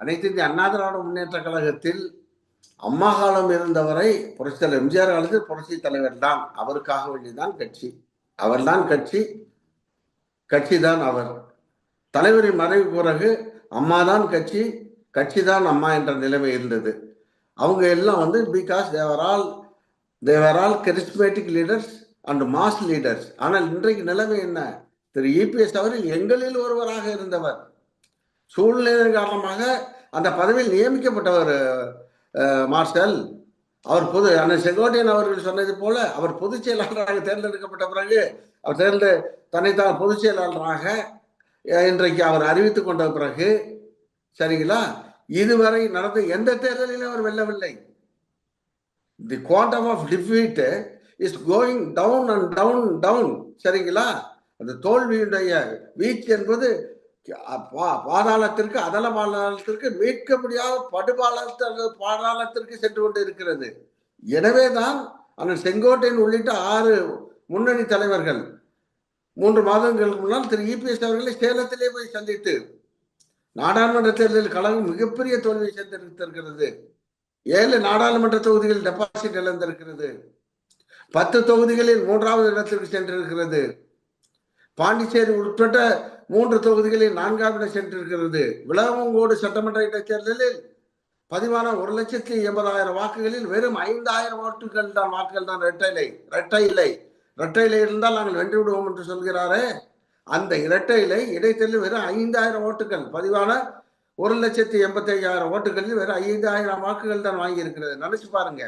அனைத்து இந்திய அண்ணா திராவிட முன்னேற்ற கழகத்தில் அம்மா காலம் இருந்தவரை புரட்சி தலைவர் எம்ஜிஆர் காலத்தில் புரட்சி தலைவர் தான். அவருக்காக வேண்டிதான் கட்சி. அவர்தான் கட்சி. கட்சி தான் அவர். தலைவரின் மறைவு பிறகு அம்மா தான் கட்சி கட்சி தான் அம்மா என்ற நிலைமை இருந்தது. அவங்க எல்லாம் வந்து பிகாஸ் தேவரால் தேவரால் charismatic leaders and mass leaders ஆனால் இன்றைக்கு நிலைமை என்ன? திரு இபிஎஸ் அவர்கள் எங்களில் ஒருவராக இருந்தவர். சூழ்நிலை காரணமாக அந்த பதவியில் நியமிக்கப்பட்டவர் மார்ஷல். அவர் பொது அண்ணன் செங்கோட்டையன் அவர்கள் சொன்னது போல அவர் பொதுச் செயலாளராக தேர்ந்தெடுக்கப்பட்ட பிறகு அவர் தேர்ந்து தன்னைத்தான் பொதுச் செயலாளராக இன்றைக்கு அவர் அறிவித்துக் கொண்ட பிறகு சரிங்களா? இதுவரை நடந்த எந்த தேர்தலிலும் அவர் வெல்லவில்லை. The quantum of defeat is going down and down down சரிங்களா? அந்த தோல்வியுடைய வீச்சு என்பது பாதாளத்திற்கு அதல பாதாளத்திற்கு மீட்க முடியாத படுபாலத்திற்கு பாதாளத்திற்கு சென்று கொண்டு இருக்கிறது. எனவேதான் அண்ணன் செங்கோட்டையன் உள்ளிட்ட ஆறு முன்னணி தலைவர்கள் மூன்று மாதங்களுக்கு முன்னால் திரு. இபிஎஸ் அவர்களை சேலத்திலே போய் சந்தித்து நாடாளுமன்ற தேர்தலில் கழகம் மிகப்பெரிய தோல்வியை சந்தித்திருக்கிறது ஏழு நாடாளுமன்ற தொகுதிகள் டெபாசிட் இழந்திருக்கிறது. பத்து தொகுதிகளில் மூன்றாவது இடத்திற்கு சென்றிருக்கிறது. பாண்டிச்சேரி உட்பட்ட மூன்று தொகுதிகளில் நான்காம் இடம் சென்றிருக்கிறது. விளவங்கோடு சட்டமன்ற இடைத்தேர்தலில் பதிவான ஒரு லட்சத்தி எண்பதாயிரம் வாக்குகளில் வெறும் ஐந்தாயிரம் ஓட்டுகள் தான் வாக்குகள் தான் இரட்டை இரட்டை இலை. இரட்டை இலை இருந்தால் நாங்கள் வென்று விடுவோம் என்று சொல்கிறாரே. அந்த இரட்டை இலை இடைத்தேர்தலில் வெறும் ஐந்தாயிரம் ஓட்டுகள் பதிவான ஒரு லட்சத்தி எண்பத்தி ஐயாயிரம் ஓட்டுகளில் வெறும் ஐந்தாயிரம் வாக்குகள் தான் வாங்கியிருக்கிறது. நினைச்சு பாருங்க.